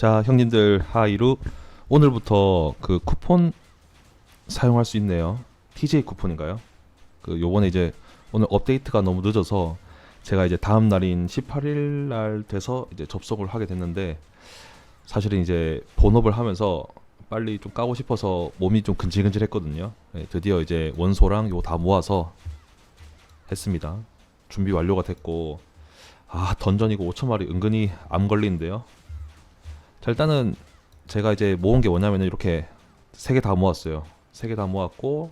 자, 형님들 하이루 오늘부터 그 쿠폰 사용할 수 있네요. TJ 쿠폰인가요? 그 요번에 이제 오늘 업데이트가 너무 늦어서 제가 이제 다음 날인 18일 날 돼서 이제 접속을 하게 됐는데 사실은 이제 본업을 하면서 빨리 좀 까고 싶어서 몸이 좀 근질근질했거든요. 네, 드디어 이제 원소랑 요거 다 모아서 했습니다. 준비 완료가 됐고 아 던전이고 5천 마리 은근히 암 걸리는데요. 자 일단은 제가 이제 모은 게 뭐냐면은 이렇게 세 개 다 모았어요. 세 개 다 모았고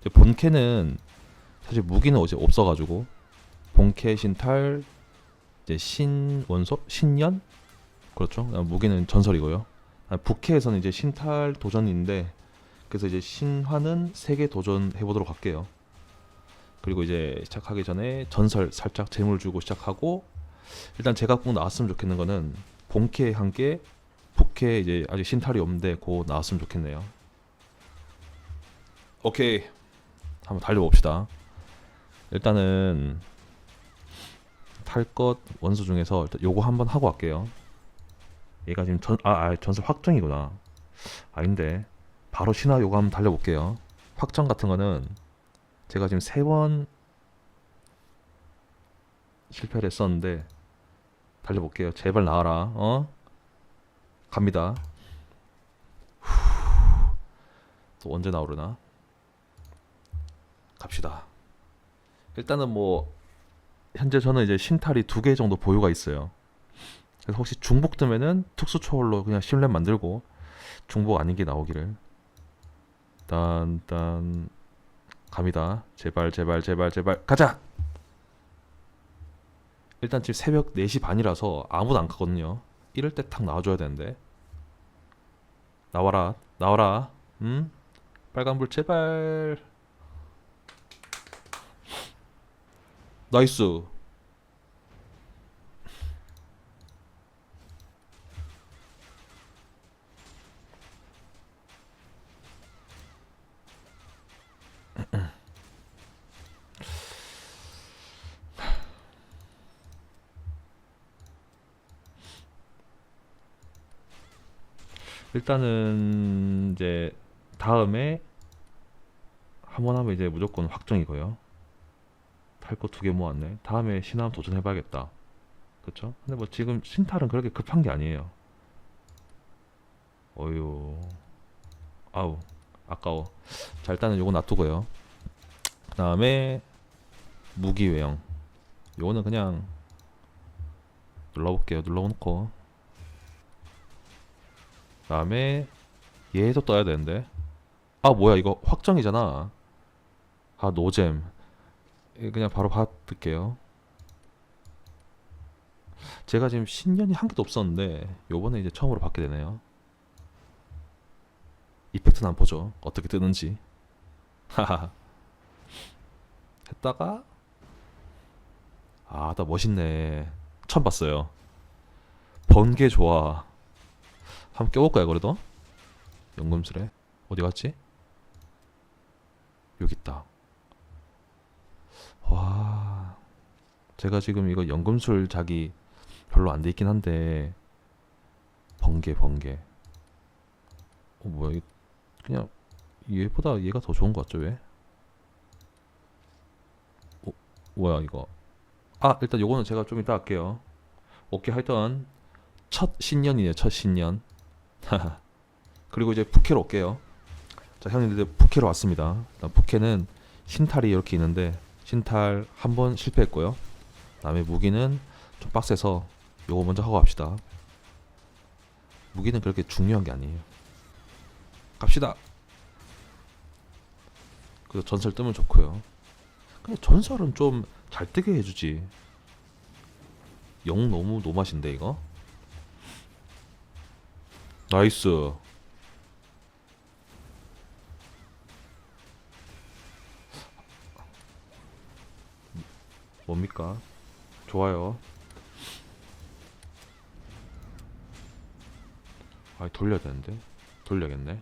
이제 본캐는 사실 무기는 어제 없어가지고 본캐 신탈 이제 신원소 신년 그렇죠. 아, 무기는 전설이고요. 아, 북캐에서는 이제 신탈 도전인데 그래서 이제 신화는 세 개 도전 해 보도록 할게요. 그리고 이제 시작하기 전에 전설 살짝 재물 주고 시작하고 일단 제가 꼭 나왔으면 좋겠는 거는 본캐 한 개, 북캐 이제 아직 신탈이 없는데 고 나왔으면 좋겠네요. 오케이 한번 달려봅시다. 일단은 탈 것 원수 중에서 일단 요거 한번 하고 갈게요. 얘가 지금 전, 아, 아 전설 확정이구나. 아닌데 바로 신화 요거 한번 달려볼게요. 확정 같은 거는 제가 지금 세 번 실패를 했었는데 달려볼게요. 제발 나와라. 어? 갑니다. 후, 또 언제 나오려나? 갑시다. 일단은 뭐 현재 저는 이제 신탈이 두 개 정도 보유가 있어요. 그래서 혹시 중복 뜨면은 특수 초월로 그냥 실렘 만들고 중복 아닌 게 나오기를. 일단 갑니다. 제발 제발 제발 제발 가자. 일단 지금 새벽 4시 반이라서 아무도 안 가거든요. 이럴 때 탁 나와줘야 되는데. 나와라 나와라. 음? 빨간불 제발. 나이스. 일단은 이제 다음에 한 번 하면 이제 무조건 확정이고요. 탈거 두 개 모았네. 다음에 신함 도전해봐야겠다. 그쵸? 근데 뭐 지금 신탈은 그렇게 급한 게 아니에요. 어휴. 아우. 아까워. 자, 일단은 요거 놔두고요. 그 다음에 무기 외형. 요거는 그냥 눌러볼게요. 눌러놓고. 그 다음에 얘도 떠야 되는데. 아, 뭐야. 이거 확정이잖아. 아, 노잼. 이거 그냥 바로 받을게요. 제가 지금 신년이 한 개도 없었는데 요번에 이제 처음으로 받게 되네요. 이펙트는 안 보죠. 어떻게 뜨는지. 하하. 했다가 아, 나 멋있네. 처음 봤어요. 번개 좋아. 한번 껴볼까요, 그래도? 연금술에 어디 갔지? 여기 있다. 와, 제가 지금 이거 연금술 작이 별로 안 돼 있긴 한데 번개 번개. 어 뭐야? 이 그냥 얘보다 얘가 더 좋은 것 같죠 왜? 어 뭐야 이거? 아 일단 요거는 제가 좀 이따 할게요. 오케이 하여튼 첫 신년이네요 첫 신년. 그리고 이제 부캐로 올게요. 자 형님들 부캐로 왔습니다. 부캐는 신탈이 이렇게 있는데 신탈 한 번 실패했고요. 그다음에 무기는 좀 빡세서 요거 먼저 하고 갑시다. 무기는 그렇게 중요한 게 아니에요. 갑시다. 그래서 전설 뜨면 좋고요. 근데 전설은 좀 잘 뜨게 해주지. 영 너무 노맛인데 이거. 나이스. 뭡니까? 좋아요. 아, 돌려야 되는데. 돌려야겠네.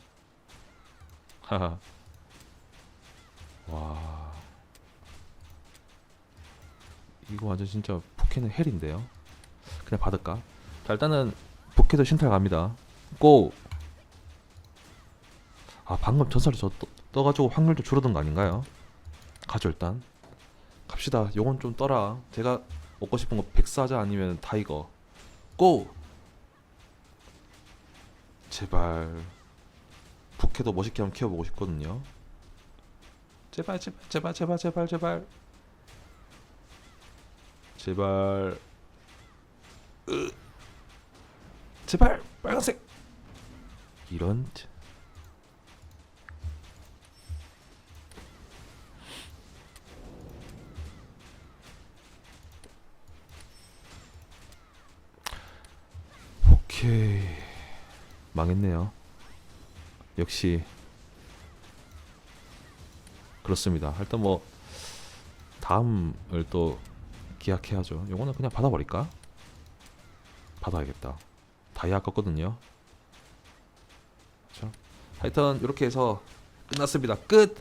하하. 와. 이거 완전 진짜 포켓은 헬인데요. 그냥 받을까? 자, 일단은 부캐도 신탈 갑니다. 고! 아 방금 전설이 저 떠, 떠가지고 확률도 줄어든 거 아닌가요? 가죠 일단. 갑시다. 요건 좀 떠라. 제가 먹고 싶은 거 백사자 아니면 타이거. 고! 제발. 부캐도 멋있게 한번 키워보고 싶거든요. 제발 제발 제발 제발 제발 제발. 제발. 으. 제발 빨간색 이런 오케이. 망했네요. 역시. 그렇습니다. 일단 뭐 다음을 또 기약해야죠. 요거는 그냥 받아버릴까? 받아야겠다. 다이아 껐거든요. 그렇죠 하여튼 이렇게 해서 끝났습니다. 끝